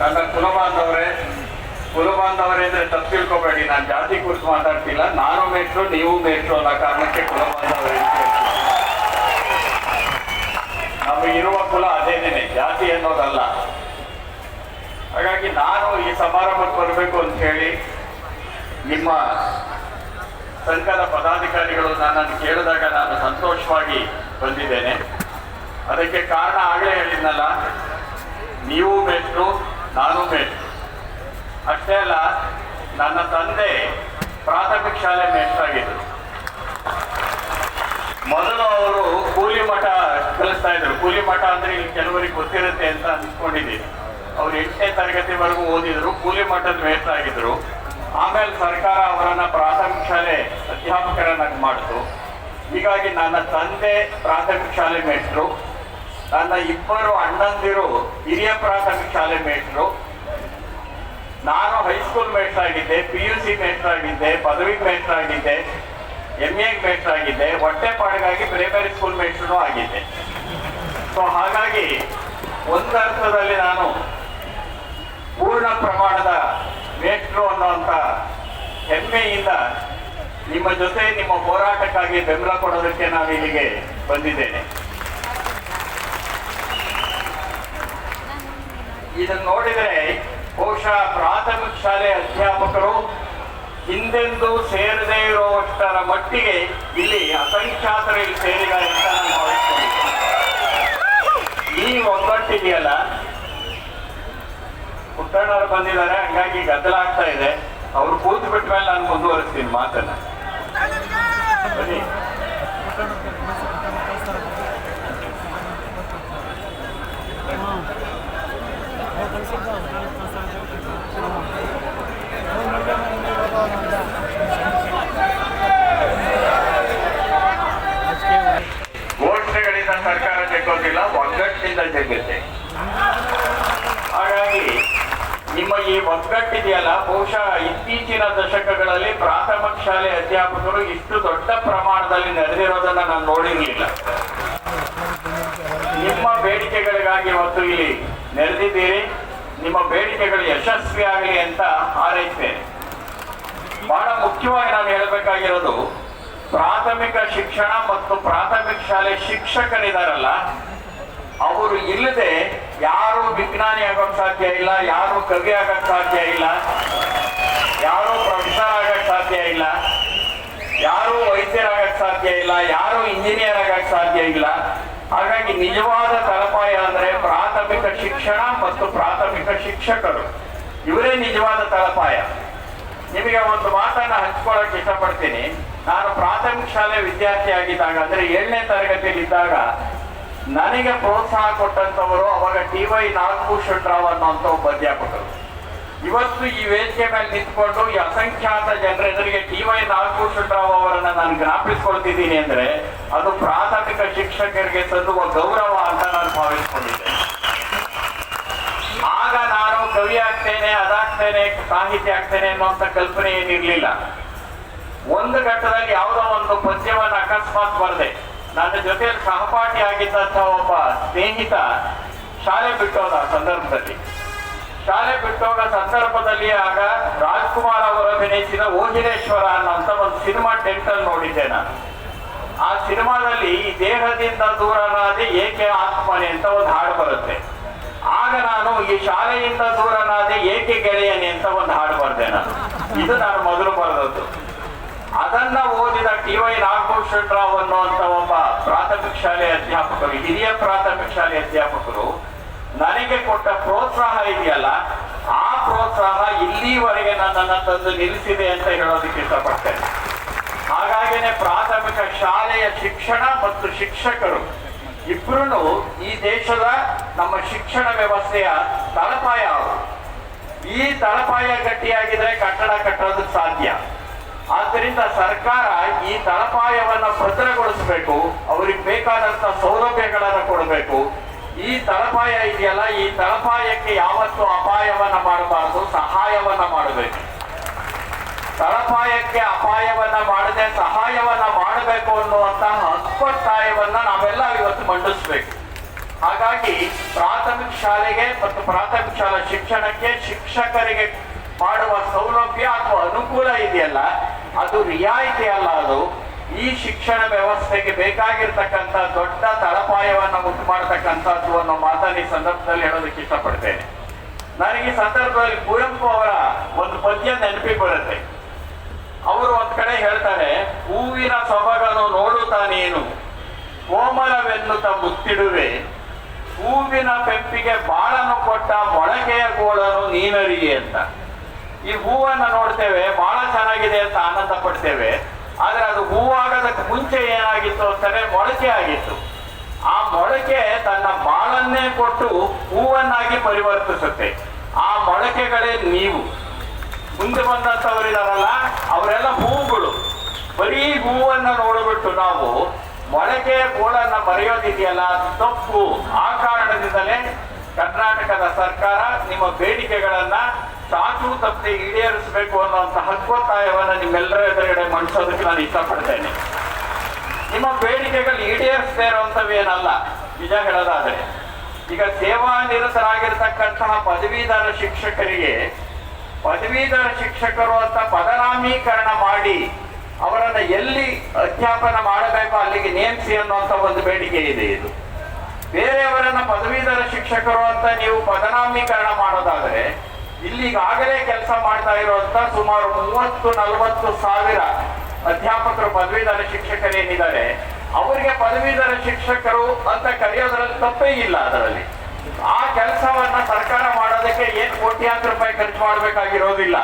ನನ್ನ ಕುಲಬಾಂಧವರೇ ಕುಲಬಾಂಧವರೇ ಅಂದ್ರೆ ತಪ್ಪು ತಿಳ್ಕೊಬೇಡಿ, ನಾನು ಜಾತಿ ಕುರಿತು ಮಾತಾಡ್ತಿಲ್ಲ. ನಾನು ಮೇಟ್ರು, ನೀವು ಮೇಟ್ರು ಅನ್ನೋ ಕಾರಣಕ್ಕೆ ಕುಲಬಾಂಧವರೇ. ನಮಗಿರುವ ಕುಲ ಅದೇನೇನೆ, ಜಾತಿ ಅನ್ನೋದಲ್ಲ. ಹಾಗಾಗಿ ನಾನು ಈ ಸಮಾರಂಭಕ್ಕೆ ಬರಬೇಕು ಅಂತ ಹೇಳಿ ನಿಮ್ಮ ಸಂಘದ ಪದಾಧಿಕಾರಿಗಳು ನನ್ನನ್ನು ಕೇಳಿದಾಗ ನಾನು ಸಂತೋಷವಾಗಿ ಬಂದಿದ್ದೇನೆ. ಅದಕ್ಕೆ ಕಾರಣ ಆಗಲೇ ಹೇಳಿದ್ನಲ್ಲ, ನೀವು ಮೇಷ್ಟ್ರು ನಾನು ಮೇಷ್ಟ್ರು ಅಷ್ಟೇ ಅಲ್ಲ, ನನ್ನ ತಂದೆ ಪ್ರಾಥಮಿಕ ಶಾಲೆ ಮೇಷ್ಟ್ರಾಗಿದ್ದರು ಮೊದಲು ಅವರು ಕೂಲಿ ಮಠ ಕಲಿಸ್ತಾ ಇದ್ರು. ಕೂಲಿ ಮಠ ಅಂದ್ರೆ ಇಲ್ಲಿ ಕೆಲವರಿಗೆ ಗೊತ್ತಿರುತ್ತೆ ಅಂತ ಅನ್ಕೊಂಡಿದ್ದೀನಿ ಅವ್ರು ಎಂಟನೇ ತರಗತಿವರೆಗೂ ಓದಿದ್ರು, ಕೂಲಿ ಮಠದ ಮೇಷ್ಟ್ರಾಗಿದ್ರು ಆಮೇಲೆ ಸರ್ಕಾರ ಅವರನ್ನ ಪ್ರಾಥಮಿಕ ಶಾಲೆ ಅಧ್ಯಾಪಕರನ್ನಾಗಿ ಮಾಡಿತು. ಹೀಗಾಗಿ ನನ್ನ ತಂದೆ ಪ್ರಾಥಮಿಕ ಶಾಲೆ ಮೇಷ್ಟ್ರು ನನ್ನ ಇಬ್ಬರು ಅಣ್ಣಂದಿರು ಹಿರಿಯ ಪ್ರಾಥಮಿಕ ಶಾಲೆ ಮೇಟ್ರು ನಾನು ಹೈಸ್ಕೂಲ್ ಆಗಿದ್ದೆ ಪಿ ಯು ಸಿ ಆಗಿದ್ದೆ ಪದವಿ ಮೇಟ್ರ್ ಆಗಿದ್ದೆ ಎಂ ಎ ಮೇಟ್ರ್ ಆಗಿದ್ದೆ ಹೊಟ್ಟೆಪಾಡಿಗಾಗಿ ಪ್ರೈಮರಿ ಸ್ಕೂಲ್ ಮೇಟ್ರೂ ಆಗಿದ್ದೆ. ಸೊ ಹಾಗಾಗಿ ಒಂದರ್ಥದಲ್ಲಿ ನಾನು ಪೂರ್ಣ ಪ್ರಮಾಣದ ಮೇಟ್ರು ಅನ್ನುವಂಥ ಹೆಮ್ಮೆಯಿಂದ ನಿಮ್ಮ ಜೊತೆ ನಿಮ್ಮ ಹೋರಾಟಕ್ಕಾಗಿ ಬೆಂಬಲ ಕೊಡೋದಕ್ಕೆ ನಾನು ಇಲ್ಲಿಗೆ ಬಂದಿದ್ದೇನೆ. ಇದನ್ನು ನೋಡಿದರೆ ಬಹುಶಃ ಪ್ರಾಥಮಿಕ ಶಾಲೆ ಅಧ್ಯಾಪಕರು ಹಿಂದೆಂದೂ ಸೇರದೇ ಇರುವಷ್ಟರ ಮಟ್ಟಿಗೆ ಇಲ್ಲಿ ಅಸಂಖ್ಯಾತರು ಇಲ್ಲಿ ಸೇರಿದ್ದಾರೆ ಅಂತ ನಾನು ಭಾವಿಸ್ತೇನೆ. ಈ ಒಗ್ಗಟ್ಟಿದೆಯಲ್ಲ ಪುಟ್ಟಣ್ಣವರು ಬಂದಿದ್ದಾರೆ, ಹಂಗಾಗಿ ಗದ್ದಲ ಆಗ್ತಾ ಇದೆ. ಅವ್ರು ಕೂತು ಬಿಟ್ಟ ಮೇಲೆ ನಾನು ಮುಂದುವರಿಸ್ತೀನಿ ಮಾತನ್ನ ಬನ್ನಿ ಘೋಷಣೆಗಳಿಂದ ಸರ್ಕಾರ ಜಗ್ಗೋದಿಲ್ಲ ಒಗ್ಗಟ್ಟಿನಿಂದ ಜಗ್ಗುತ್ತೆ ಹಾಗಾಗಿ ನಿಮ್ಮ ಈ ಒಗ್ಗಟ್ಟಿದೆಯಲ್ಲ ಬಹುಶಃ ಇತ್ತೀಚಿನ ದಶಕಗಳಲ್ಲಿ ಪ್ರಾಥಮಿಕ ಶಾಲೆ ಅಧ್ಯಾಪಕರು ಇಷ್ಟು ದೊಡ್ಡ ಪ್ರಮಾಣದಲ್ಲಿ ನಡೆದಿರೋದನ್ನ ನಾನು ನೋಡಿರ್ಲಿಲ್ಲ ನಿಮ್ಮ ಬೇಡಿಕೆಗಳಿಗಾಗಿ ಇವತ್ತು ಇಲ್ಲಿ ನೆರೆದಿದ್ದೀರಿ. ನಿಮ್ಮ ಬೇಡಿಕೆಗಳು ಯಶಸ್ವಿ ಆಗಲಿ ಅಂತ ಹಾರೈಸ್ತೇನೆ. ಬಹಳ ಮುಖ್ಯವಾಗಿ ನಾನು ಹೇಳಬೇಕಾಗಿರೋದು, ಪ್ರಾಥಮಿಕ ಶಿಕ್ಷಣ ಮತ್ತು ಪ್ರಾಥಮಿಕ ಶಾಲೆ ಶಿಕ್ಷಕರಿದಾರಲ್ಲ, ಅವರು ಇಲ್ಲದೆ ಯಾರು ವಿಜ್ಞಾನಿ ಆಗೋಕ್ ಸಾಧ್ಯ ಇಲ್ಲ, ಯಾರು ಕವಿ ಆಗಕ್ ಸಾಧ್ಯ ಇಲ್ಲ, ಯಾರು ಪ್ರೊಫೆಸರ್ ಆಗಕ್ ಸಾಧ್ಯ ಇಲ್ಲ, ಯಾರು ವೈದ್ಯರಾಗಕ್ ಸಾಧ್ಯ ಇಲ್ಲ, ಯಾರು ಇಂಜಿನಿಯರ್ ಆಗಕ್ ಸಾಧ್ಯ ಇಲ್ಲ. ಹಾಗಾಗಿ ನಿಜವಾದ ತಲಪಾಯ ಅಂದ್ರೆ ಪ್ರಾಥಮಿಕ ಶಿಕ್ಷಣ ಮತ್ತು ಪ್ರಾಥಮಿಕ ಶಿಕ್ಷಕರು. ಇವರೇ ನಿಜವಾದ ತಲಪಾಯ. ನಿಮಗೆ ಒಂದು ಮಾತನ್ನ ಹಂಚ್ಕೊಳ್ಳೋಕೆ ಇಷ್ಟಪಡ್ತೀನಿ. ನಾನು ಪ್ರಾಥಮಿಕ ಶಾಲೆ ವಿದ್ಯಾರ್ಥಿ ಆಗಿದ್ದಾಗ, ಅಂದ್ರೆ ಏಳನೇ ತರಗತಿಯಲ್ಲಿ ಇದ್ದಾಗ ನನಗೆ ಪ್ರೋತ್ಸಾಹ ಕೊಟ್ಟಂತವರು ಅವಾಗ ಟಿ ವೈ ನಾಗಭೂಷಣ್ ರಾವ್ ಅನ್ನುವಂಥ ಒಬ್ಬ ಅಧ್ಯಾಪಕರು. ಇವತ್ತು ಈ ವೇದಿಕೆ ಮೇಲೆ ನಿಂತ್ಕೊಂಡು ಈ ಅಸಂಖ್ಯಾತ ಜನರ ಎದುರಿಗೆ ಟಿ ವೈ ನಾಗಭೂಷಣ್ ರಾವ್ ಅವರನ್ನ ನಾನು ಜ್ಞಾಪಿಸ್ಕೊಳ್ತಿದ್ದೀನಿ ಅಂದ್ರೆ, ಅದು ಪ್ರಾಥಮಿಕ ಶಿಕ್ಷಕರಿಗೆ ತರುವ ಗೌರವ ಅಂತ ನಾನು ಭಾವಿಸ್ಕೊಂಡಿದ್ದೆ ಆಗ ನಾನು ಕವಿ ಆಗ್ತೇನೆ, ಅದಾಗ್ತೇನೆ, ಸಾಹಿತ್ಯ ಆಗ್ತೇನೆ ಅನ್ನುವಂಥ ಕಲ್ಪನೆ ಏನಿರ್ಲಿಲ್ಲ. ಒಂದು ಘಟ್ಟದಲ್ಲಿ ಯಾವುದೋ ಒಂದು ಪದ್ಯವನ್ನು ಅಕಸ್ಮಾತ್ ಬರದೆ. ನನ್ನ ಜೊತೆ ಸಹಪಾಠಿ ಆಗಿದ್ದಂಥ ಒಬ್ಬ ಸ್ನೇಹಿತ ಶಾಲೆ ಬಿಟ್ಟೋದ ಸಂದರ್ಭದಲ್ಲಿ. ಶಾಲೆ ಬಿಟ್ಟೋಗ ಸಂದರ್ಭದಲ್ಲಿ ಆಗ ರಾಜ್ಕುಮಾರ್ ಅವರು ಅಭಿನಯಿಸಿದ ಓಜಿನೇಶ್ವರ ಅನ್ನೋಂಥ ಒಂದು ಸಿನಿಮಾ ಟೆಂಟಲ್ ನೋಡಿದ್ದೆ ನಾನು. ಆ ಸಿನಿಮಾದಲ್ಲಿ ಈ ದೇಹದಿಂದ ದೂರನಾದೆ ಏಕೆ ಆತ್ಮನೆ ಅಂತ ಒಂದು ಹಾಡು ಬರುತ್ತೆ. ಆಗ ನಾನು ಈ ಶಾಲೆಯಿಂದ ದೂರನಾದೆ ಏಕೆ ಗೆಳೆಯನೆ ಅಂತ ಒಂದು ಹಾಡು ಬರೆದೆ ನಾನು. ಇದು ನಾನು ಮೊದಲು ಬರೆದದ್ದು. ಅದನ್ನ ಓದಿದ ಟಿ ವೈ ನಾಗಭೂಷಣ್ ರಾವ್ ಅನ್ನುವಂತ ಒಬ್ಬ ಪ್ರಾಥಮಿಕ ಶಾಲೆ ಅಧ್ಯಾಪಕರು, ಹಿರಿಯ ಪ್ರಾಥಮಿಕ ಶಾಲೆ ಅಧ್ಯಾಪಕರು ನನಗೆ ಕೊಟ್ಟ ಪ್ರೋತ್ಸಾಹ ಇದೆಯಲ್ಲ, ಆ ಪ್ರೋತ್ಸಾಹ ಇಲ್ಲಿವರೆಗೆ ನನ್ನನ್ನು ತಂದು ನಿಲ್ಲಿಸಿದೆ ಅಂತ ಹೇಳೋದಕ್ಕೆ ಇಷ್ಟಪಡ್ತೇನೆ. ಹಾಗಾಗಿನೇ ಪ್ರಾಥಮಿಕ ಶಾಲೆಯ ಶಿಕ್ಷಣ ಮತ್ತು ಶಿಕ್ಷಕರು ಇಬ್ಬರೂ ಈ ದೇಶದ ನಮ್ಮ ಶಿಕ್ಷಣ ವ್ಯವಸ್ಥೆಯ ತಳಪಾಯ ಈ ತಳಪಾಯ ಗಟ್ಟಿಯಾಗಿದ್ರೆ ಕಟ್ಟಡ ಕಟ್ಟೋದು ಸಾಧ್ಯ. ಆದ್ದರಿಂದ ಸರ್ಕಾರ ಈ ತಳಪಾಯವನ್ನು ಭದ್ರಗೊಳಿಸಬೇಕು, ಅವ್ರಿಗೆ ಬೇಕಾದಂತ ಸೌಲಭ್ಯಗಳನ್ನು ಕೊಡಬೇಕು. ಈ ತಳಪಾಯ ಇದೆಯಲ್ಲ, ಈ ತಳಪಾಯಕ್ಕೆ ಯಾವತ್ತೂ ಅಪಾಯವನ್ನ ಮಾಡಬಾರದು, ಸಹಾಯವನ್ನ ಮಾಡಬೇಕು. ತಳಪಾಯಕ್ಕೆ ಅಪಾಯವನ್ನ ಮಾಡದೆ ಸಹಾಯವನ್ನ ಮಾಡಬೇಕು ಅನ್ನುವಂತಹ ಹಕ್ಕೊತ್ತಾಯವನ್ನ ನಾವೆಲ್ಲ ಇವತ್ತು ಮಂಡಿಸ್ಬೇಕು. ಹಾಗಾಗಿ ಪ್ರಾಥಮಿಕ ಶಾಲೆಗೆ ಮತ್ತು ಪ್ರಾಥಮಿಕ ಶಾಲಾ ಶಿಕ್ಷಣಕ್ಕೆ ಶಿಕ್ಷಕರಿಗೆ ಮಾಡುವ ಸೌಲಭ್ಯ ಅಥವಾ ಅನುಕೂಲ ಇದೆಯಲ್ಲ, ಅದು ರಿಯಾಯಿತಿ ಅಲ್ಲ ಅದು. ಈ ಶಿಕ್ಷಣ ವ್ಯವಸ್ಥೆಗೆ ಬೇಕಾಗಿರ್ತಕ್ಕಂಥ ದೊಡ್ಡ ತಳಪಾಯವನ್ನು ಉಂಟು ಮಾಡತಕ್ಕಂಥದ್ದು ಅನ್ನೋ ಮಾತನ್ನ ಈ ಸಂದರ್ಭದಲ್ಲಿ ಹೇಳೋದಕ್ಕೆ ಇಷ್ಟಪಡ್ತೇನೆ. ನನಗೆ ಈ ಸಂದರ್ಭದಲ್ಲಿ ಕುವೆಂಪು ಅವರ ಒಂದು ಪದ್ಯ ನೆನಪಿಗೆ ಬರುತ್ತೆ. ಅವರು ಒಂದ್ ಕಡೆ ಹೇಳ್ತಾರೆ, ಹೂವಿನ ಸೊಬಗನು ನೋಡುತ್ತಾನೇನು ಕೋಮಲವೆನ್ನು ಕೋಮಲವೆನ್ನುತ್ತ ಮುತ್ತಿಡುವೆ. ಹೂವಿನ ಪೆಪ್ಪಿಗೆ ಬಾಳನ್ನು ಕೊಟ್ಟ ಮೊಳಕೆಯ ಗೋಳನು ನೀನರಿಗೆ ಅಂತ. ಈ ಹೂವನ್ನ ನೋಡ್ತೇವೆ ಬಹಳ ಚೆನ್ನಾಗಿದೆ ಅಂತ ಆನಂದ ಪಡ್ತೇವೆ. ಆದ್ರೆ ಅದು ಹೂವಾಗೋದಕ್ಕೆ ಮುಂಚೆ ಏನಾಗಿತ್ತು ಅಂತಾರೆ ಮೊಳಕೆ ಆಗಿತ್ತು. ಆ ಮೊಳಕೆ ತನ್ನ ಬಾಳನ್ನೇ ಕೊಟ್ಟು ಹೂವನ್ನಾಗಿ ಪರಿವರ್ತಿಸುತ್ತೆ. ಆ ಮೊಳಕೆಗಳೇ ನೀವು. ಮುಂದೆ ಬಂದಂತವರಿದಾರಲ್ಲ, ಅವರೆಲ್ಲ ಹೂವುಗಳು. ಬರೀ ಹೂವನ್ನ ನೋಡಿಬಿಟ್ಟು ನಾವು ಮೊಳಕೆ ಗೋಳನ್ನ ಬರೆಯೋದಿದೆಯಲ್ಲ ತಪ್ಪು. ಆ ಕಾರಣದಿಂದಲೇ ಕರ್ನಾಟಕದ ಸರ್ಕಾರ ನಿಮ್ಮ ಬೇಡಿಕೆಗಳನ್ನ ಸಾಕು ತಪ್ಪದೆ ಈಡೇರಿಸಬೇಕು ಅನ್ನುವಂತ ಹಕ್ಕೊತ್ತಾಯವನ್ನು ನಿಮ್ಮೆಲ್ಲರ ಎದುರುಗಡೆ ಮಂಡಿಸೋದಕ್ಕೆ ನಾನು ಇಷ್ಟಪಡ್ತೇನೆ. ನಿಮ್ಮ ಬೇಡಿಕೆಗಳು ಈಡೇರಿಸದೇ ಇರುವಂಥವೇನಲ್ಲ ನಿಜ ಹೇಳೋದಾದ್ರೆ. ಈಗ ಸೇವಾ ನಿರತರಾಗಿರ್ತಕ್ಕಂತಹ ಪದವೀಧರ ಶಿಕ್ಷಕರಿಗೆ ಪದವೀಧರ ಶಿಕ್ಷಕರು ಅಂತ ಪದನಾಮೀಕರಣ ಮಾಡಿ ಅವರನ್ನ ಎಲ್ಲಿ ಅಧ್ಯಾಪನ ಮಾಡಬೇಕು, ಅಲ್ಲಿಗೆ ನೇಮಿಸಿ ಅನ್ನುವಂತ ಒಂದು ಬೇಡಿಕೆ ಇದೆ ಇದು. ಬೇರೆಯವರನ್ನ ಪದವೀಧರ ಶಿಕ್ಷಕರು ಅಂತ ನೀವು ಪದನಾಮೀಕರಣ ಮಾಡೋದಾದ್ರೆ, ಇಲ್ಲಿಗಾಗಲೇ ಕೆಲಸ ಮಾಡ್ತಾ ಇರುವಂತ ಸುಮಾರು ಮೂವತ್ತು, ನಲವತ್ತು ಸಾವಿರ ಅಧ್ಯಾಪಕರು ಪದವೀಧರ ಶಿಕ್ಷಕರೇನಿದ್ದಾರೆ ಅವರಿಗೆ ಪದವೀಧರ ಶಿಕ್ಷಕರು ಅಂತ ಕರೆಯೋದ್ರಲ್ಲಿ ತಪ್ಪೇ ಇಲ್ಲ ಅದರಲ್ಲಿ. ಆ ಕೆಲಸವನ್ನ ಸರ್ಕಾರ ಮಾಡೋದಕ್ಕೆ ಏನ್ ಕೋಟ್ಯಾಂತರ ರೂಪಾಯಿ ಖರ್ಚು ಮಾಡಬೇಕಾಗಿರೋದಿಲ್ಲ.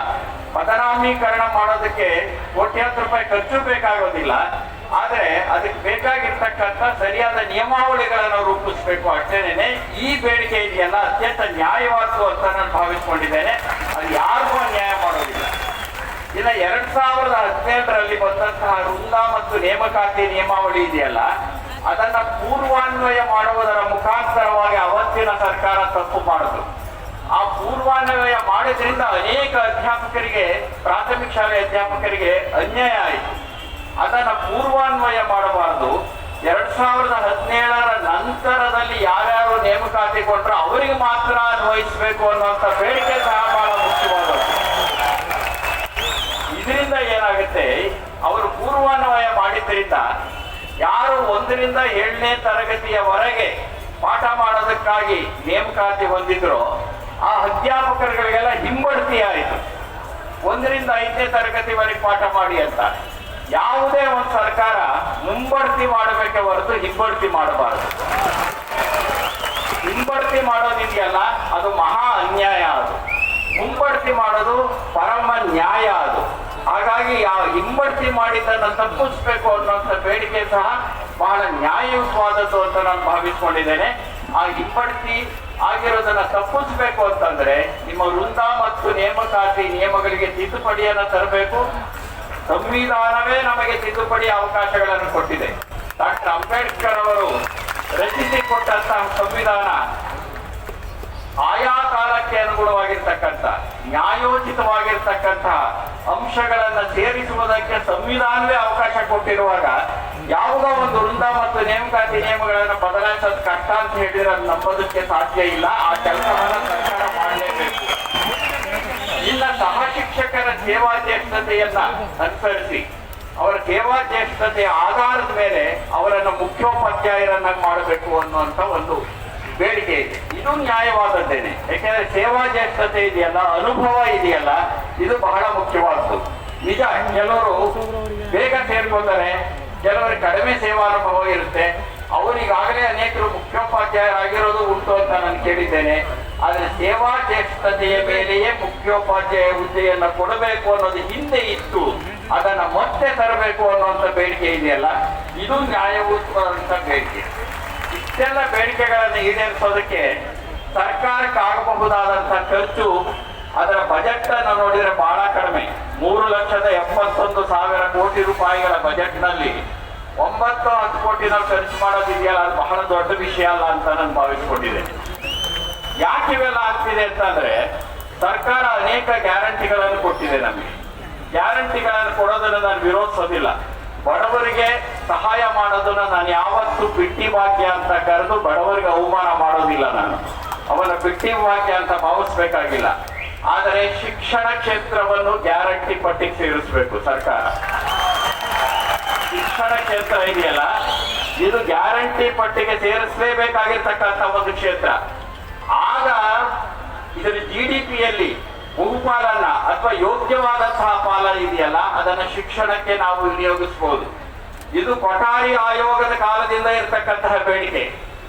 ಪದನಾಮೀಕರಣ ಮಾಡೋದಕ್ಕೆ ಕೋಟ್ಯಾಂತರ ರೂಪಾಯಿ ಖರ್ಚು ಬೇಕಾಗೋದಿಲ್ಲ. ಆದ್ರೆ ಅದಕ್ಕೆ ಬೇಕಾಗಿರ್ತಕ್ಕಂಥ ಸರಿಯಾದ ನಿಯಮಾವಳಿಗಳನ್ನು ರೂಪಿಸಬೇಕು ಅಷ್ಟೇನೆ ಈ ಬೇಡಿಕೆ ಇದೆಯಲ್ಲ, ಅತ್ಯಂತ ನ್ಯಾಯವಾದ್ದು ಅಂತ ನಾನು ಭಾವಿಸ್ಕೊಂಡಿದ್ದೇನೆ. ಅದು ಯಾರಿಗೂ ಅನ್ಯಾಯ ಮಾಡೋದಿಲ್ಲ. ಇನ್ನ ಎರಡ್ ಸಾವಿರದ ಹದಿನೇಳರಲ್ಲಿ ಬಂದಂತಹ ವೃಂದ ಮತ್ತು ನೇಮಕಾತಿ ನಿಯಮಾವಳಿ ಇದೆಯಲ್ಲ ಅದನ್ನ ಪೂರ್ವಾನ್ವಯ ಮಾಡುವುದರ ಮುಖಾಂತರವಾಗಿ ಅವತ್ತಿನ ಸರ್ಕಾರ ತಪ್ಪು ಮಾಡಿದ್ರು. ಆ ಪೂರ್ವಾನ್ವಯ ಮಾಡಿದ್ರಿಂದ ಅನೇಕ ಅಧ್ಯಾಪಕರಿಗೆ, ಪ್ರಾಥಮಿಕ ಶಾಲೆ ಅಧ್ಯಾಪಕರಿಗೆ ಅನ್ಯಾಯ ಆಯಿತು. ಅದನ್ನ ಪೂರ್ವಾನ್ವಯ ಮಾಡಬಾರದು. ಎರಡ್ ಸಾವಿರದ ಹದಿನೇಳರ ನಂತರದಲ್ಲಿ ಯಾರ್ಯಾರು ನೇಮಕಾತಿ ಕೊಟ್ಟರು ಅವರಿಗೆ ಮಾತ್ರ ಅನ್ವಯಿಸಬೇಕು ಅನ್ನುವಂಥ ಬೇಡಿಕೆ ಸಹ ಬಹಳ ಮುಖ್ಯವಾದದ್ದು. ಇದರಿಂದ ಏನಾಗುತ್ತೆ? ಅವರು ಪೂರ್ವಾನ್ವಯ ಮಾಡಿದ್ರಿಂದ ಯಾರು ಒಂದರಿಂದ ಏಳನೇ ತರಗತಿಯವರೆಗೆ ಪಾಠ ಮಾಡೋದಕ್ಕಾಗಿ ನೇಮಕಾತಿ ಹೊಂದಿದ್ರು ಆ ಅಧ್ಯಾಪಕರುಗಳಿಗೆಲ್ಲ ಹಿಂಬಡ್ತಿ ಆಯಿತು. ಒಂದರಿಂದ ಐದನೇ ತರಗತಿವರೆಗೆ ಪಾಠ ಮಾಡಿ ಅಂತ. ಯಾವುದೇ ಒಂದು ಸರ್ಕಾರ ಮುಂಬಡ್ತಿ ಮಾಡಬೇಕೆ ಹೊರತು ಹಿಂಬಡ್ತಿ ಮಾಡಬಾರದು. ಹಿಂಬಡ್ತಿ ಮಾಡೋದಿದೆಯಲ್ಲ ಅದು ಮಹಾ ಅನ್ಯಾಯ ಅದು. ಮುಂಬಡ್ತಿ ಮಾಡೋದು ಪರಮ ನ್ಯಾಯ ಅದು ಹಾಗಾಗಿ ಯಾವ ಹಿಂಬಡ್ತಿ ಮಾಡಿದ್ದನ್ನು ತಪ್ಪಿಸ್ಬೇಕು ಅನ್ನುವಂಥ ಬೇಡಿಕೆ ಸಹ ಬಹಳ ನ್ಯಾಯಯುತವಾದದ್ದು ಅಂತ ನಾನು ಭಾವಿಸ್ಕೊಂಡಿದ್ದೇನೆ. ಆ ಹಿಂಬಡ್ತಿ ಆಗಿರೋದನ್ನ ತಪ್ಪಿಸ್ಬೇಕು ಅಂತಂದ್ರೆ ನಿಮ್ಮ ವೃಂದ ಮತ್ತು ನೇಮಕಾತಿ ನಿಯಮಗಳಿಗೆ ತಿದ್ದುಪಡಿಯನ್ನ ತರಬೇಕು. ಸಂವಿಧಾನವೇ ನಮಗೆ ತಿದ್ದುಪಡಿ ಅವಕಾಶಗಳನ್ನು ಕೊಟ್ಟಿದೆ. ಡಾಕ್ಟರ್ ಅಂಬೇಡ್ಕರ್ ಅವರು ರಚಿಸಿಕೊಟ್ಟಂತಹ ಸಂವಿಧಾನ ಆಯಾ ಕಾಲಕ್ಕೆ ಅನುಗುಣವಾಗಿರ್ತಕ್ಕಂಥ, ನ್ಯಾಯೋಚಿತವಾಗಿರ್ತಕ್ಕಂಥ ಅಂಶಗಳನ್ನ ಸೇರಿಸುವುದಕ್ಕೆ ಸಂವಿಧಾನವೇ ಅವಕಾಶ ಕೊಟ್ಟಿರುವಾಗ ಯಾವುದೋ ಒಂದು ವೃಂದ ಮತ್ತು ನೇಮಕಾತಿ ನಿಯಮಗಳನ್ನು ಬದಲಾಯಿಸೋದು ಕಷ್ಟ ಅಂತ ಹೇಳಿದ್ರೆ ಅದು ನಂಬೋದಕ್ಕೆ ಸಾಧ್ಯ ಇಲ್ಲ. ಆ ಕೆಲಸವನ್ನ ಸರ್ಕಾರ ಮಾಡಲೇಬೇಕು. ಇಲ್ಲ ಸಹ ಶಿಕ್ಷಕರ ಸೇವಾಧ್ಯಕ್ಷತೆಯನ್ನ ಅನುಸರಿಸಿ, ಅವರ ಸೇವಾಧ್ಯಕ್ಷತೆಯ ಆಧಾರದ ಮೇಲೆ ಅವರನ್ನು ಮುಖ್ಯೋಪಾಧ್ಯಾಯರನ್ನಾಗಿ ಮಾಡಬೇಕು ಅನ್ನುವಂತ ಒಂದು ಬೇಡಿಕೆ ಇದೆ. ಇದು ನ್ಯಾಯವಾದದ್ದೇನೆ ಯಾಕೆಂದ್ರೆ ಸೇವಾಧ್ಯಕ್ಷತೆ ಇದೆಯಲ್ಲ, ಅನುಭವ ಇದೆಯಲ್ಲ, ಇದು ಬಹಳ ಮುಖ್ಯವಾದದ್ದು ನಿಜ, ಕೆಲವರು ಬೇಗ ಸೇರ್ಕೋತಾರೆ ಕೆಲವರಿಗೆ ಕಡಿಮೆ ಸೇವಾ ಅನುಭವ ಇರುತ್ತೆ. ಅವರಿಗಾಗಲೇ ಅನೇಕರು ಮುಖ್ಯೋಪಾಧ್ಯಾಯರಾಗಿರೋದು ಉಂಟು ಅಂತ ನಾನು ಕೇಳಿದ್ದೇನೆ. ಆದರೆ ಸೇವಾ ಜ್ಯೇಷ್ಠತೆಯ ಮೇಲೆಯೇ ಮುಖ್ಯೋಪಾಧ್ಯಾಯ ಹುದ್ದೆಯನ್ನು ಕೊಡಬೇಕು ಅನ್ನೋದು ಹಿಂದೆ ಇತ್ತು. ಅದನ್ನ ಮತ್ತೆ ತರಬೇಕು ಅನ್ನುವಂಥ ಬೇಡಿಕೆ ಇದೆಯಲ್ಲ, ಇದು ನ್ಯಾಯಯುತವಾದಂಥ ಬೇಡಿಕೆ. ಇಷ್ಟೆಲ್ಲ ಬೇಡಿಕೆಗಳನ್ನು ಈಡೇರಿಸೋದಕ್ಕೆ ಸರ್ಕಾರಕ್ಕೆ ಆಗಬಹುದಾದಂಥ ಖರ್ಚು ಅದರ ಬಜೆಟ್ ಅನ್ನು ನೋಡಿದ್ರೆ ಬಹಳ ಕಡಿಮೆ. ಮೂರು ಲಕ್ಷದ ಎಪ್ಪತ್ತೊಂದು ಸಾವಿರ ಕೋಟಿ ರೂಪಾಯಿಗಳ ಬಜೆಟ್ನಲ್ಲಿ ಒಂಬತ್ತು ಹತ್ತು ಕೋಟಿ ನಾವು ಖರ್ಚು ಮಾಡೋದಿದೆಯಲ್ಲ, ಅದು ಬಹಳ ದೊಡ್ಡ ವಿಷಯ ಅಲ್ಲ ಅಂತ ನಾನು ಭಾವಿಸ್ಕೊಂಡಿದ್ದೇನೆ. ಯಾಕೆ ಇವೆಲ್ಲ ಆಗ್ತಿದೆ ಅಂತಂದ್ರೆ, ಸರ್ಕಾರ ಅನೇಕ ಗ್ಯಾರಂಟಿಗಳನ್ನು ಕೊಟ್ಟಿದೆ ನಮಗೆ. ಗ್ಯಾರಂಟಿಗಳನ್ನು ಕೊಡೋದನ್ನು ನಾನು ವಿರೋಧಿಸೋದಿಲ್ಲ. ಬಡವರಿಗೆ ಸಹಾಯ ಮಾಡೋದನ್ನ ನಾನು ಯಾವತ್ತೂ ಬಿಟ್ಟಿ ಭಾಗ್ಯ ಅಂತ ಕರೆದು ಬಡವರಿಗೆ ಅವಮಾನ ಮಾಡೋದಿಲ್ಲ ನಾನು. ಅವನ ಬಿಟ್ಟಿ ವಾಕ್ಯ ಅಂತ ಭಾವಿಸ್ಬೇಕಾಗಿಲ್ಲ. ಆದರೆ ಶಿಕ್ಷಣ ಕ್ಷೇತ್ರವನ್ನು ಗ್ಯಾರಂಟಿ ಪಟ್ಟಿಗೆ ಸೇರಿಸಬೇಕು ಸರ್ಕಾರ. ಶಿಕ್ಷಣ ಕ್ಷೇತ್ರ ಇದೆಯಲ್ಲ, ಇದು ಗ್ಯಾರಂಟಿ ಪಟ್ಟಿಗೆ ಸೇರಿಸಲೇಬೇಕಾಗಿರ್ತಕ್ಕಂಥ ಒಂದು ಕ್ಷೇತ್ರ. ಆಗ ಇದರ ಜಿ ಡಿ ಪಿಯಲ್ಲಿ ಬಹುಪಾಲನ್ನ ಅಥವಾ ಯೋಗ್ಯವಾದಂತಹ ಪಾಲ ಇದೆಯಲ್ಲ, ಅದನ್ನ ಶಿಕ್ಷಣಕ್ಕೆ ನಾವು ವಿನಿಯೋಗಿಸಬಹುದು ಇದು ಕೊಠಾರಿ ಆಯೋಗದ ಕಾಲದಿಂದ ಇರತಕ್ಕಂತಹ ಬೇಡಿಕೆ.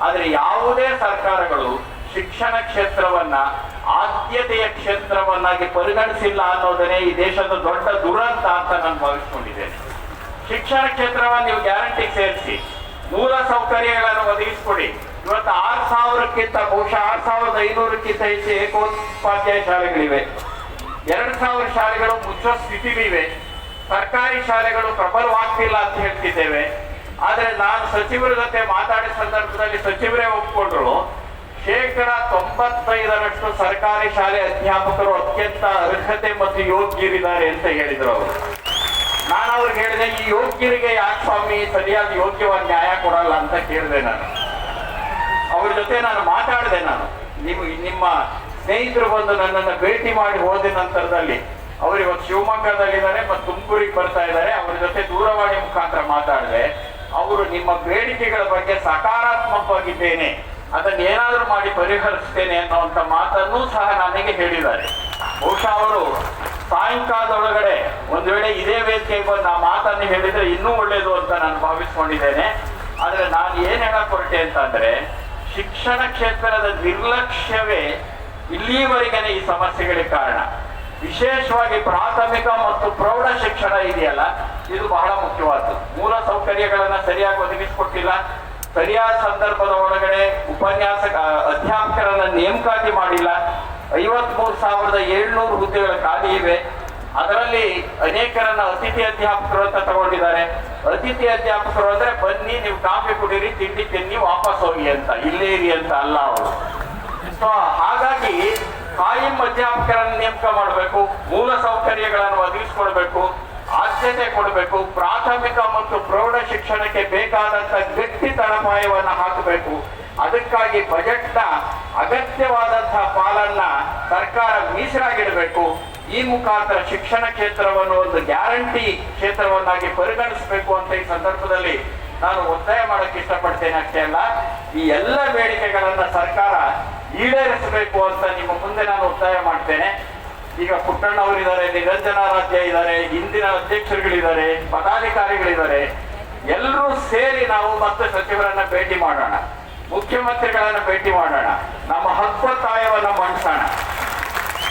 ಆದರೆ ಯಾವುದೇ ಸರ್ಕಾರಗಳು ಶಿಕ್ಷಣ ಕ್ಷೇತ್ರವನ್ನ, ಆದ್ಯತೆಯ ಕ್ಷೇತ್ರವನ್ನಾಗಿ ಪರಿಗಣಿಸಿಲ್ಲ ಅನ್ನೋದನ್ನೇ ಈ ದೇಶದ ದೊಡ್ಡ ದುರಂತ ಅಂತ ನಾನು ಭಾವಿಸ್ಕೊಂಡಿದ್ದೇನೆ. ಶಿಕ್ಷಣ ಕ್ಷೇತ್ರವನ್ನು ನೀವು ಗ್ಯಾರಂಟಿ ಸೇರಿಸಿ, ಮೂಲ ಸೌಕರ್ಯಗಳನ್ನು ಒದಗಿಸ್ಕೊಡಿ. ಇವತ್ತು ಆರು ಸಾವಿರಕ್ಕಿಂತ ಬಹುಶಃ ಆರು ಸಾವಿರದ ಐನೂರಕ್ಕಿಂತ ಹೆಚ್ಚು ಏಕೋಪಾಧ್ಯಾಯ ಶಾಲೆಗಳಿವೆ. ಎರಡು ಸಾವಿರ ಶಾಲೆಗಳು ಮುಚ್ಚುವ ಸ್ಥಿತಿಲಿವೆ. ಸರ್ಕಾರಿ ಶಾಲೆಗಳು ಪ್ರಬಲವಾಗ್ತಿಲ್ಲ ಅಂತ ಹೇಳ್ತಿದ್ದೇವೆ. ಆದರೆ ನಾನು ಸಚಿವರ ಜೊತೆ ಮಾತಾಡಿದ ಸಂದರ್ಭದಲ್ಲಿ ಸಚಿವರೇ ಒಪ್ಪಿಕೊಂಡ್ರು ಶೇಕಡ ತೊಂಬತ್ತೈದರಷ್ಟು ಸರ್ಕಾರಿ ಶಾಲೆ ಅಧ್ಯಾಪಕರು ಅತ್ಯಂತ ಅರ್ಹತೆ ಮತ್ತು ಯೋಗ್ಯರಿದ್ದಾರೆ ಅಂತ ಹೇಳಿದ್ರು ಅವರು. ನಾನು ಅವ್ರಿಗೆ ಹೇಳಿದೆ, ಈ ಯೋಗ್ಯರಿಗೆ ಯಾಕೆ ಸ್ವಾಮಿ ಸರಿಯಾದ ಯೋಗ್ಯವಾದ ನ್ಯಾಯ ಕೊಡಲ್ಲ ಅಂತ ಕೇಳಿದೆ ನಾನು. ಅವ್ರ ಜೊತೆ ನಾನು ಮಾತಾಡಿದೆ ನಾನು. ನೀವು ನಿಮ್ಮ ಸ್ನೇಹಿತರು ಬಂದು ನನ್ನನ್ನು ಭೇಟಿ ಮಾಡಿ ಹೋದ ನಂತರದಲ್ಲಿ ಅವರು ಇವತ್ತು ಶಿವಮೊಗ್ಗದಲ್ಲಿದ್ದಾರೆ ಮತ್ತು ತುಮಕೂರಿಗೆ ಬರ್ತಾ ಇದ್ದಾರೆ. ಅವ್ರ ಜೊತೆ ದೂರವಾಣಿ ಮುಖಾಂತರ ಮಾತಾಡಿದೆ. ಅವರು ನಿಮ್ಮ ಬೇಡಿಕೆಗಳ ಬಗ್ಗೆ ಸಕಾರಾತ್ಮಕವಾಗಿದ್ದೇನೆ. ಅದನ್ನ ಏನಾದರೂ ಮಾಡಿ ಪರಿಹರಿಸ್ತೇನೆ ಅನ್ನುವಂಥ ಮಾತನ್ನು ಸಹ ನನಗೆ ಹೇಳಿದ್ದಾರೆ. ಬಹುಶಃ ಅವರು ಸಾಯಂಕಾಲದೊಳಗಡೆ ಒಂದು ವೇಳೆ ಇದೇ ವೇದಿಕೆಗೆ ಬಂದು ಆ ಮಾತನ್ನು ಹೇಳಿದ್ರೆ ಇನ್ನೂ ಒಳ್ಳೇದು ಅಂತ ನಾನು ಭಾವಿಸ್ಕೊಂಡಿದ್ದೇನೆ. ಆದರೆ ನಾನು ಏನು ಹೇಳಕ್ ಹೊರಟೆ ಅಂತಂದ್ರೆ, ಶಿಕ್ಷಣ ಕ್ಷೇತ್ರದ ನಿರ್ಲಕ್ಷ್ಯವೇ ಇಲ್ಲಿಯವರೆಗನೆ ಈ ಸಮಸ್ಯೆಗಳಿಗೆ ಕಾರಣ. ವಿಶೇಷವಾಗಿ ಪ್ರಾಥಮಿಕ ಮತ್ತು ಪ್ರೌಢ ಶಿಕ್ಷಣ ಇದೆಯಲ್ಲ, ಇದು ಬಹಳ ಮುಖ್ಯವಾದ್ದು. ಮೂಲ ಸೌಕರ್ಯಗಳನ್ನ ಸರಿಯಾಗಿ ಒದಗಿಸಿಕೊಟ್ಟಿಲ್ಲ. ಸರಿಯಾದ ಸಂದರ್ಭದ ಒಳಗಡೆ ಉಪನ್ಯಾಸ ಅಧ್ಯಾಪಕರನ್ನ ನೇಮಕಾತಿ ಮಾಡಿಲ್ಲ. ಐವತ್ಮೂರು ಸಾವಿರದ ಏಳ್ನೂರು ಹುದ್ದೆಗಳ ಖಾಲಿ ಇವೆ. ಅದರಲ್ಲಿ ಅನೇಕರನ್ನ ಅತಿಥಿ ಅಧ್ಯಾಪಕರು ಅಂತ ತಗೊಂಡಿದ್ದಾರೆ. ಅತಿಥಿ ಅಧ್ಯಾಪಕರು ಅಂದ್ರೆ ಬನ್ನಿ, ನೀವು ಕಾಫಿ ಕುಡೀರಿ, ತಿಂಡಿ ತಿನ್ನಿ, ವಾಪಸ್ ಹೋಗಿ ಅಂತ. ಇಲ್ಲೇ ಇರಿ ಅಂತ ಅಲ್ಲ ಅವರು. ಸೊ ಹಾಗಾಗಿ ಕಾಯಂ ಅಧ್ಯಾಪಕರನ್ನು ನೇಮಕ ಮಾಡಬೇಕು. ಮೂಲ ಒದಗಿಸಿಕೊಡ್ಬೇಕು ಆದ್ಯತೆ ಕೊಡಬೇಕು, ಪ್ರಾಥಮಿಕ ಮತ್ತು ಪ್ರೌಢ ಶಿಕ್ಷಣಕ್ಕೆ ಬೇಕಾದಂತ ಗಟ್ಟಿ ತಳಪಾಯವನ್ನು ಹಾಕಬೇಕು. ಅದಕ್ಕಾಗಿ ಬಜೆಟ್ನ ಅಗತ್ಯವಾದಂತಹ ಪಾಲನ್ನ ಸರ್ಕಾರ ಮೀಸಲಾಗಿಡಬೇಕು ಈ ಮುಖಾಂತರ ಶಿಕ್ಷಣ ಕ್ಷೇತ್ರವನ್ನು ಒಂದು ಗ್ಯಾರಂಟಿ ಕ್ಷೇತ್ರವನ್ನಾಗಿ ಪರಿಗಣಿಸಬೇಕು ಅಂತ ಈ ಸಂದರ್ಭದಲ್ಲಿ ನಾನು ಒತ್ತಾಯ ಮಾಡಕ್ಕೆ ಇಷ್ಟಪಡ್ತೇನೆ ಅಷ್ಟೇ ಅಲ್ಲ. ಈ ಎಲ್ಲ ಬೇಡಿಕೆಗಳನ್ನ ಸರ್ಕಾರ ಈಡೇರಿಸಬೇಕು ಅಂತ ನಿಮ್ಮ ಮುಂದೆ ನಾನು ಒತ್ತಾಯ ಮಾಡ್ತೇನೆ. ಈಗ ಪುಟ್ಟಣ್ಣವರಿದ್ದಾರೆ ನಿರಂಜನಾರಾಧ್ಯ ಇದ್ದಾರೆ ಹಿಂದಿನ ಅಧ್ಯಕ್ಷರುಗಳಿದ್ದಾರೆ, ಪದಾಧಿಕಾರಿಗಳಿದ್ದಾರೆ. ಎಲ್ಲರೂ ಸೇರಿ ನಾವು ಮತ್ತೆ ಸಚಿವರನ್ನ ಭೇಟಿ ಮಾಡೋಣ. ಮುಖ್ಯಮಂತ್ರಿಗಳನ್ನ ಭೇಟಿ ಮಾಡೋಣ. ನಮ್ಮ ಹಕ್ಕೊತ್ತಾಯವನ್ನ ಮಂಡಿಸೋಣ.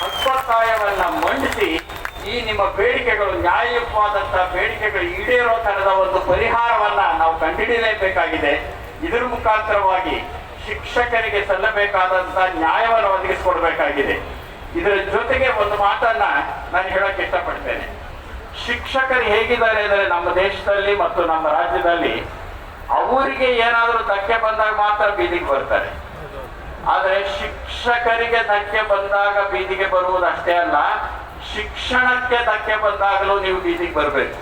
ಹಕ್ಕೊತ್ತಾಯವನ್ನ ಮಂಡಿಸಿ ಈ ನಿಮ್ಮ ಬೇಡಿಕೆಗಳು ನ್ಯಾಯಯುಕ್ತವಾದಂತ ಬೇಡಿಕೆಗಳು ಈಡೇರೋ ತರದ ಒಂದು ಪರಿಹಾರವನ್ನ ನಾವು ಕಂಡುಹಿಡಿಯಲೇಬೇಕಾಗಿದೆ. ಇದರ ಮುಖಾಂತರವಾಗಿ ಶಿಕ್ಷಕರಿಗೆ ಸಲ್ಲಬೇಕಾದಂತ ನ್ಯಾಯವನ್ನು ಒದಗಿಸಿಕೊಡ್ಬೇಕಾಗಿದೆ. ಇದರ ಜೊತೆಗೆ ಒಂದು ಮಾತನ್ನ ನಾನು ಹೇಳಕ್ ಇಷ್ಟಪಡ್ತೇನೆ. ಶಿಕ್ಷಕರು ಹೇಗಿದ್ದಾರೆ ಅಂದರೆ ನಮ್ಮ ದೇಶದಲ್ಲಿ ಮತ್ತು ನಮ್ಮ ರಾಜ್ಯದಲ್ಲಿ ಅವರಿಗೆ ಏನಾದರೂ ಧಕ್ಕೆ ಬಂದಾಗ ಮಾತ್ರ ಬೀದಿಗೆ ಬರ್ತಾರೆ. ಆದರೆ ಶಿಕ್ಷಕರಿಗೆ ಧಕ್ಕೆ ಬಂದಾಗ ಬೀದಿಗೆ ಬರುವುದು ಅಷ್ಟೇ ಅಲ್ಲ, ಶಿಕ್ಷಣಕ್ಕೆ ಧಕ್ಕೆ ಬಂದಾಗಲೂ ನೀವು ಬೀದಿಗೆ ಬರಬೇಕು.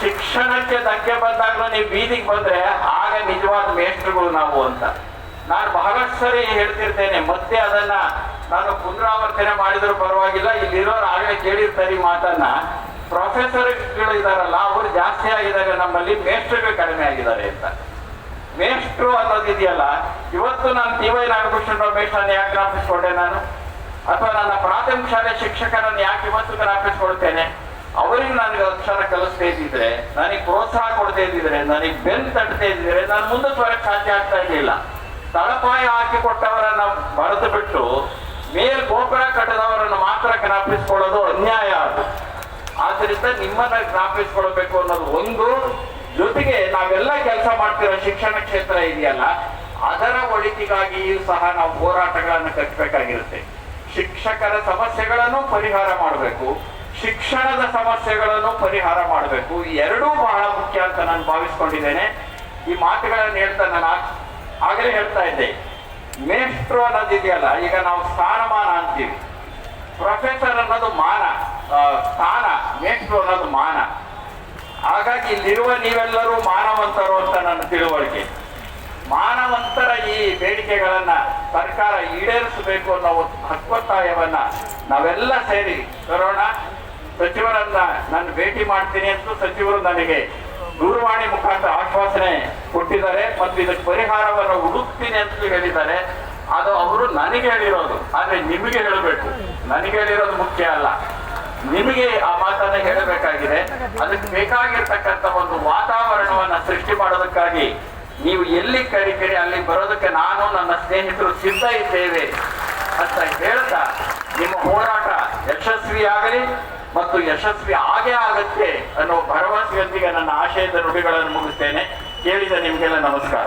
ಶಿಕ್ಷಣಕ್ಕೆ ಧಕ್ಕೆ ಬಂದಾಗಲೂ ನೀವು ಬೀದಿಗೆ ಬಂದ್ರೆ ಆಗ ನಿಜವಾದ ಮೇಷ್ಟ್ರುಗಳು ನಾವು ಅಂತ. ನಾನು ಬಹಳಷ್ಟು ಸರಿ ಹೇಳ್ತಿರ್ತೇನೆ, ಮತ್ತೆ ಅದನ್ನ ನಾನು ಪುನರಾವರ್ತನೆ ಮಾಡಿದ್ರು ಪರವಾಗಿಲ್ಲ ಇಲ್ಲಿರೋರು ಆಗಲೇ ಕೇಳಿರ್ತಾರೆ ಈ ಮಾತನ್ನ ಪ್ರೊಫೆಸರ್ಗಳು ಇದಾರಲ್ಲ ಅವರು ಜಾಸ್ತಿ ಆಗಿದ್ದಾರೆ ನಮ್ಮಲ್ಲಿ ಮೇಷ್ಟ್ರುಗಳು ಕಡಿಮೆ ಆಗಿದ್ದಾರೆ ಅಂತ. ಮೇಷ್ಟ್ರು ಅನ್ನೋದಿದೆಯಲ್ಲ, ಇವತ್ತು ನಾನು ಟಿ ವೈ ನಾಗಭೂಷಣರಾವ್ ಮೇಷ್ಟ್ರನ್ನ ಯಾಕೆ ಜ್ಞಾಪಿಸ್ಕೊಂಡೆ ನಾನು? ಅಥವಾ ನನ್ನ ಪ್ರಾಥಮಿಕ ಶಾಲೆ ಶಿಕ್ಷಕರನ್ನು ಯಾಕೆ ಇವತ್ತು ಜ್ಞಾಪಿಸ್ಕೊಳ್ತೇನೆ? ಅವರಿಗೆ ನನಗೆ ಅಕ್ಷರ ಕಲಿಸ್ತಾ ಇದ್ದಿದ್ರೆ, ನನಗೆ ಪ್ರೋತ್ಸಾಹ ಕೊಡ್ತಾ ಇದ್ದಿದ್ರೆ, ನನಗೆ ಬೆನ್ ತಟ್ಟದೇ ಇದ್ದಿದ್ರೆ ನಾನು ಮುಂದೆ ಬರಕ್ಕೆ ಸಾಧ್ಯ ಆಗ್ತಾ ಇರಲಿಲ್ಲ. ತಳಪಾಯ ಹಾಕಿ ಕೊಟ್ಟವರನ್ನ ಬರೆದು ಬಿಟ್ಟು ಮೇಲ್ ಗೋಪುರ ಕಟ್ಟದವರನ್ನು ಮಾತ್ರ ಜ್ಞಾಪಿಸ್ಕೊಳ್ಳೋದು ಅನ್ಯಾಯ ಅದು. ಆದ್ರಿಂದ ನಿಮ್ಮನ್ನ ಜ್ಞಾಪಿಸ್ಕೊಳ್ಬೇಕು ಅನ್ನೋದು ಒಂದು. ಜೊತೆಗೆ ನಾವೆಲ್ಲ ಕೆಲಸ ಮಾಡ್ತಿರೋ ಶಿಕ್ಷಣ ಕ್ಷೇತ್ರ ಇದೆಯಲ್ಲ, ಅದರ ಒಳಿತಿಗಾಗಿಯೂ ಸಹ ನಾವು ಹೋರಾಟಗಳನ್ನು ಕಟ್ಟಬೇಕಾಗಿರುತ್ತೆ ಶಿಕ್ಷಕರ ಸಮಸ್ಯೆಗಳನ್ನು ಪರಿಹಾರ ಮಾಡಬೇಕು, ಶಿಕ್ಷಣದ ಸಮಸ್ಯೆಗಳನ್ನು ಪರಿಹಾರ ಮಾಡಬೇಕು. ಎರಡೂ ಬಹಳ ಮುಖ್ಯ ಅಂತ ನಾನು ಭಾವಿಸ್ಕೊಂಡಿದ್ದೇನೆ. ಈ ಮಾತುಗಳನ್ನು ಹೇಳ್ತಾ ನಾನು ಆಗಲೇ ಹೇಳ್ತಾ ಇದ್ದೆ. ಮೇಷ್ಟ್ರು ಅನ್ನೋದಿದೆಯಲ್ಲ, ಈಗ ನಾವು ಸ್ಥಾನಮಾನ ಅಂತೀವಿ. ಪ್ರೊಫೆಸರ್ ಅನ್ನೋದು ಮಾನ ಸ್ಥಾನ, ಮೇಷ್ಟ್ರು ಅನ್ನೋದು ಮಾನ. ಹಾಗಾಗಿ ಇಲ್ಲಿರುವ ನೀವೆಲ್ಲರೂ ಮಾನವಂತರು ಅಂತ ನನ್ನ ತಿಳುವಳಿಕೆ. ಮಾನವಂತರ ಈ ಬೇಡಿಕೆಗಳನ್ನ ಸರ್ಕಾರ ಈಡೇರಿಸಬೇಕು ಅನ್ನೋ ಒಂದು ಹಕ್ಕೊತ್ತಾಯವನ್ನ ನಾವೆಲ್ಲ ಸೇರಿ ತರೋಣ ಸಚಿವರನ್ನ ನಾನು ಭೇಟಿ ಮಾಡ್ತೀನಿ ಅಂತ ಸಚಿವರು ನನಗೆ ದೂರವಾಣಿ ಮುಖಾಂತರ ಆಶ್ವಾಸನೆ ಕೊಟ್ಟಿದ್ದಾರೆ ಮತ್ತು ಇದಕ್ಕೆ ಪರಿಹಾರವನ್ನು ಹುಡುಕ್ತೀನಿ ಅಂತ ಹೇಳಿದ್ದಾರೆ. ಅದು ಅವರು ನನಗೆ ಹೇಳಿರೋದು, ಆದರೆ ನಿಮಗೆ ಹೇಳಬೇಕು. ನನಗೆ ಹೇಳಿರೋದು ಮುಖ್ಯ ಅಲ್ಲ. ನಿಮಗೆ ಆ ಮಾತನ್ನ ಹೇಳಬೇಕಾಗಿದೆ. ಅದಕ್ಕೆ ಬೇಕಾಗಿರ್ತಕ್ಕಂಥ ಒಂದು ವಾತಾವರಣವನ್ನ ಸೃಷ್ಟಿ ಮಾಡೋದಕ್ಕಾಗಿ ನೀವು ಎಲ್ಲಿ ಕರಿತೀರಿ ಅಲ್ಲಿ ಬರೋದಕ್ಕೆ ನಾನು ನನ್ನ ಸ್ನೇಹಿತರು ಸಿದ್ಧ ಇದ್ದೇವೆ ಅಂತ ಹೇಳ್ತಾ ನಿಮ್ಮ ಹೋರಾಟ ಯಶಸ್ವಿಯಾಗಲಿ ಮತ್ತು ಯಶಸ್ವಿ ಆಗೇ ಆಗತ್ತೆ ಅನ್ನೋ ಭರವಸೆಯೊಂದಿಗೆ ನನ್ನ ಆಶಯದ ನುಡಿಗಳನ್ನು ಮುಗಿಸ್ತೇನೆ. ಕೇಳಿದ ನಿಮಗೆಲ್ಲ ನಮಸ್ಕಾರ.